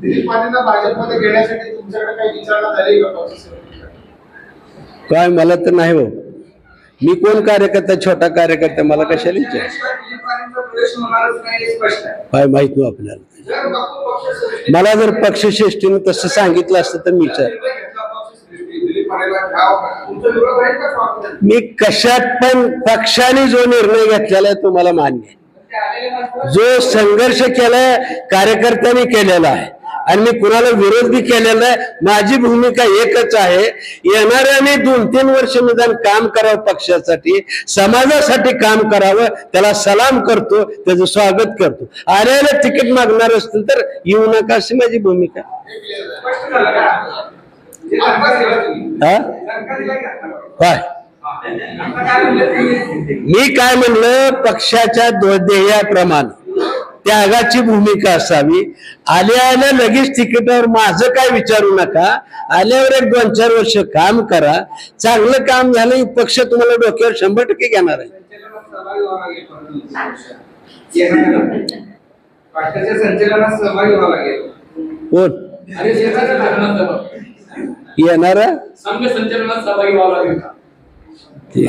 दिलीप मानेंना भाजपमध्ये घेण्यासाठी तुमच्याकडे काही विचारणा झाली का पक्ष काय मला तर नाही हो. मी कोण कार्यकर्ता छोटा कार्यकर्ता मला कशाला विचार? हे काय माहीत नाही आपल्याला. जर बापू पक्ष मला जर पक्षश्रेष्ठीने तसं सांगितलं असतं तर मी विचार मी कशात पण पक्षाने जो निर्णय घेतलेला आहे तो मला मान्य आहे. जो संघर्ष केलाय कार्यकर्त्यांनी केलेला आहे. आणि मी कुणाला विरोध बी केलेला आहे माझी भूमिका एकच आहे येणाऱ्याने दोन तीन वर्ष निदान काम करावं पक्षासाठी समाजासाठी काम करावं त्याला सलाम करतो त्याचं स्वागत करतो. आल्याला तिकीट मागणार असतील तर येऊ नका अशी माझी भूमिका? काय? मी काय म्हणलं? पक्षाच्या ध्येयाप्रमाणे त्यागाची भूमिका असावी. आल्या आल्या लगेच तिकीटावर माझं काय विचारू नका. आल्यावर एक दोन चार वर्ष काम करा. चांगलं काम झालं पक्ष तुम्हाला डोक्यावर शंभर टक्के घेणार आहे. कोण? येणारा? संघ संचलनात सहभागी व्हावं लागेल. का ते-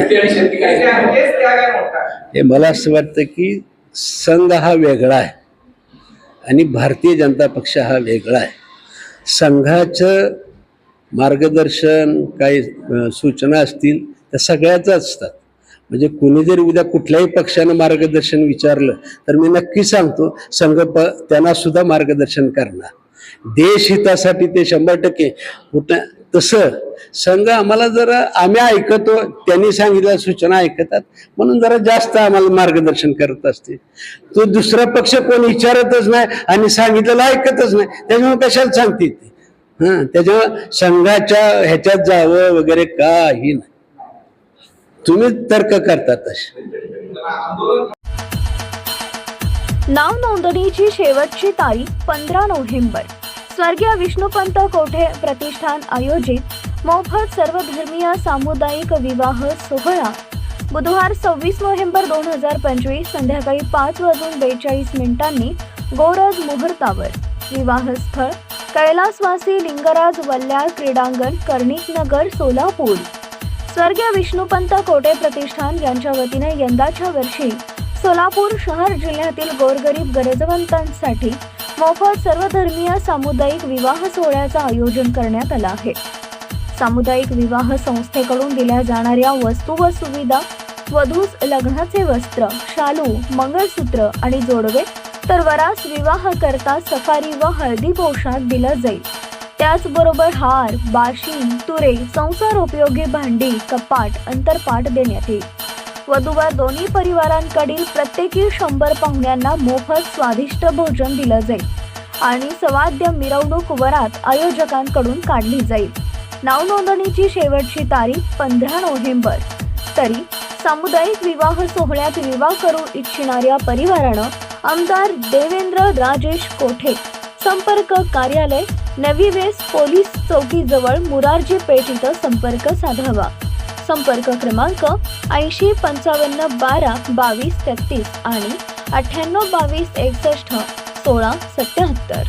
हे मला असं वाटतं की संघ हा वेगळा आहे आणि भारतीय जनता पक्ष हा वेगळा आहे. संघाचं मार्गदर्शन काही सूचना असतील त्या सगळ्याच असतात. म्हणजे कुणी जरी उद्या कुठल्याही पक्षानं मार्गदर्शन विचारलं तर मी नक्की सांगतो संघ प त्यांना सुद्धा मार्गदर्शन करणार. देश हितासाठी ते शंभर टक्के कुठं तसं संघ आम्हाला जरा आम्ही ऐकतो त्यांनी सांगितल्या सूचना ऐकतात. म्हणून जरा जास्त आम्हाला मार्गदर्शन करत असते तो दुसरा पक्ष कोण विचारतच नाही आणि सांगितलेलं ऐकतच नाही. त्याच्यामुळे कशाला सांगते ते? हां त्याच्यामुळे संघाच्या ह्याच्यात जावं वगैरे काही नाही. तुम्ही तर्क करता तसे. नाव नोंदणीची शेवटची तारीख पंधरा नोव्हेंबर. स्वर्गीय विष्णुपंत कोठे प्रतिष्ठान आयोजित? मोफत सर्वधर्मीय सामुदायिक विवाह सोहळा. बुधवार सव्वीस नोव्हेंबर दोन हजार पंचवीस संध्याकाळी पाच वाजून बेचाळीस मिनिटांनी गोरज मुहूर्तावर. विवाहस्थळ कैलासवासी लिंगराज वल्ल्याळ क्रीडांगण कर्णिकनगर सोलापूर. स्वर्गीय विष्णुपंत कोटे प्रतिष्ठान? यांच्या वतीने यंदाच्या वर्षी सोलापूर शहर जिल्ह्यातील गोरगरीब गरजवंतांसाठी मोफत सर्वधर्मीय सामुदायिक विवाह सोहळ्याचं आयोजन करण्यात आलं आहे. सामुदायिक विवाह संस्थेकडून दिल्या जाणाऱ्या वस्तू व सुविधा वधूस लग्नाचे वस्त्र शालू मंगळसूत्र आणि जोडवे तर वरास विवाह करता सफारी व हळदी पोशाख दिला जाईल. त्याचबरोबर हार बाशिंग तुरे संसार उपयोगी भांडी कपाट अंतरपाट देण्यात येईल. वधूवर दोन्ही परिवारांकडील प्रत्येकी शंभर पाहुण्यांना मोफत स्वादिष्ट भोजन दिलं जाईल आणि सवाद्य मिरवणूक वरात आयोजकांकडून काढली जाईल. नाव नोंदणीची शेवटची तारीख पंधरा नोव्हेंबर. तरी सामुदायिक विवाह सोहळ्यात विवाह करू इच्छिणाऱ्या परिवारानं आमदार देवेंद्र राजेश कोठे संपर्क कार्यालय नवी वेस पोलीस चौकीजवळ मुरारजी पेठ इथं संपर्क साधावा. संपर्क क्रमांक ऐंशी पंचावन्न बारा बावीस तेहतीस आणि अठ्ठ्याण्णव बावीस एकसष्ट सोळा सत्याहत्तर.